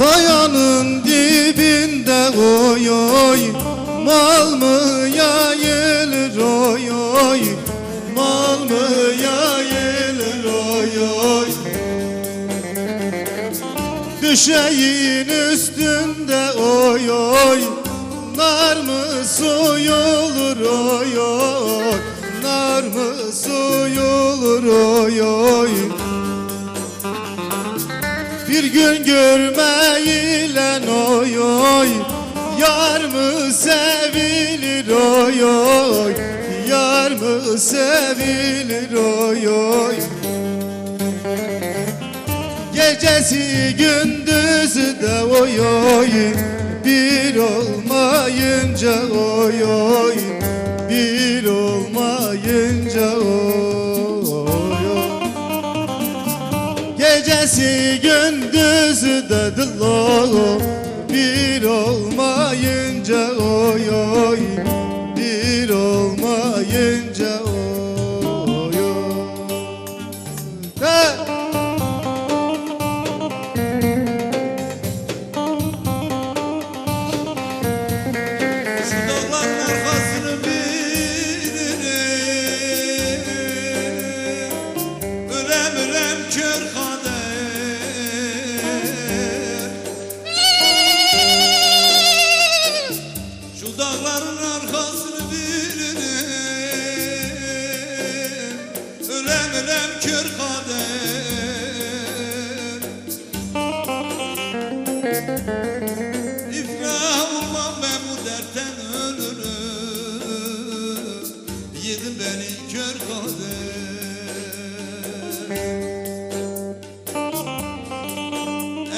Kayanın dibinde oy oy Mal mı yayılır oy oy? Mal mı yayılır oy oy? Düşeyin üstünde oy oy Nar mı suyulur oy oy? Nar mı suyulur oy oy bir gün görmeyle oy oy Yar mı sevilir oy oy? Yar mı sevilir oy oy? Gecesi gündüzü de oy oy Bir olmayınca oy oy Gecesi gündüzü de dillo Bir olmayınca oy oy Bir olmayınca İflah olmam ben bu dertten ölürüm. Beni kör kader.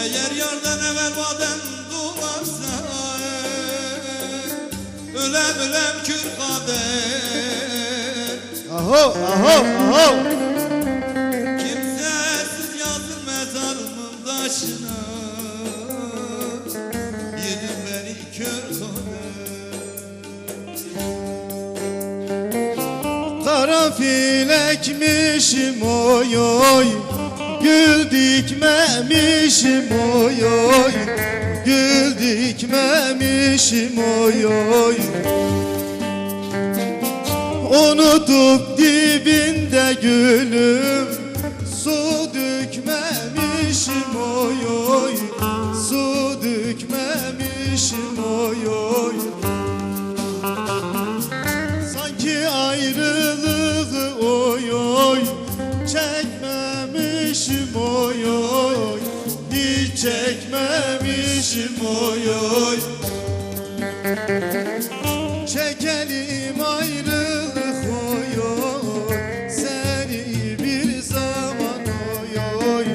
Eğer yardan evvel badem doğarsa Ölem ölem kör kader. Aho aho aho Kara filekmişim oy oy. Gül dikmemişim oy oy. Gül dikmemişim oy oy. Unutup dibinde gülüm. Su dökmemişim oy oy. Su dökmemişim oy oy çekmemişim oy oy. Çekelim ayrılık oy oy. Seni bir zaman oy oy.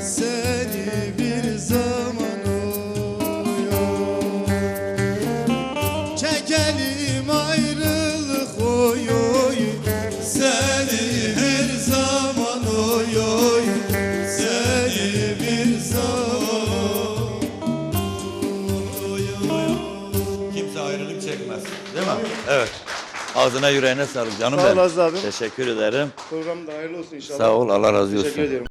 Seni bir zaman oy oy. Çekelim ayrılık oy oy mi? Evet. Ağzına yüreğine sağlık canım Sağ ol benim. Aziz. Teşekkür ederim. Program da hayırlı olsun inşallah. Sağ ol Allah razı olsun. Teşekkür ediyorum.